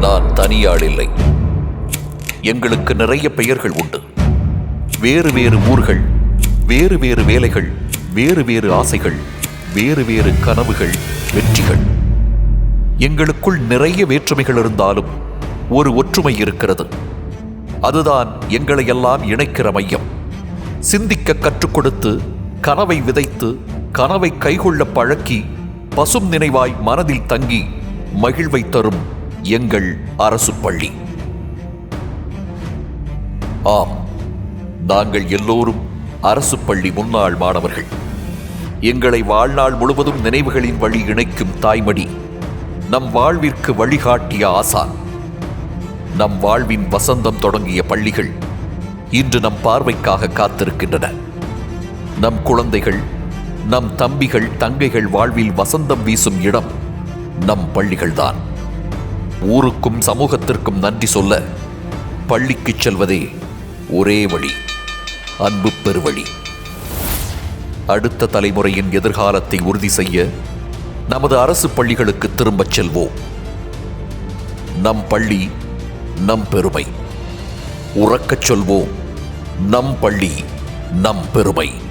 நான் தனியாள் இல்லை எங்களுக்கு நிறைய பெயர்கள் உண்டு. வேறு வேறு ஊர்கள் வேறு வேறு வேலைகள் வேறு வேறு ஆசைகள் வேறு வேறு கனவுகள் வெற்றிகள். எங்களுக்குள் நிறைய வேற்றுமைகள் இருந்தாலும் ஒரு ஒற்றுமை இருக்கிறது. அதுதான் எங்களை எல்லாம் இணைக்கிற மையம். சிந்திக்க கற்றுக் கொடுத்து கனவை விதைத்து கனவை கைகொள்ள பழக்கி பசும் நினைவாய் மனதில் தங்கி மகிழ்வை தரும் எங்கள் அரசு பள்ளி. ஆம் நாங்கள் எல்லோரும் அரசு பள்ளி முன்னாள் மாணவர்கள். எங்களை வாழ்நாள் முழுவதும் நினைவுகளின் வழி இணைக்கும் தாய்மடி நம் வாழ்விற்கு வழிகாட்டிய ஆசான். நம் வாழ்வின் வசந்தம் தொடங்கிய பள்ளிகள் இன்று நம் பார்வைக்காக காத்திருக்கின்றன. நம் குழந்தைகள் நம் தம்பிகள் தங்கைகள் வாழ்வில் வசந்தம் வீசும் இடம் நம் பள்ளிகள்தான். ஊருக்கும் சமூகத்திற்கும் நன்றி சொல்ல பள்ளிக்குச் செல்வதே ஒரே வழி அன்பு பெருவழி. அடுத்த தலைமுறையின் எதிர்காலத்தை உறுதி செய்ய நமது அரசு பள்ளிகளுக்கு திரும்பச் செல்வோம். நம் பள்ளி நம் பெருமை. உறக்கச் சொல்வோம் நம் பள்ளி நம் பெருமை.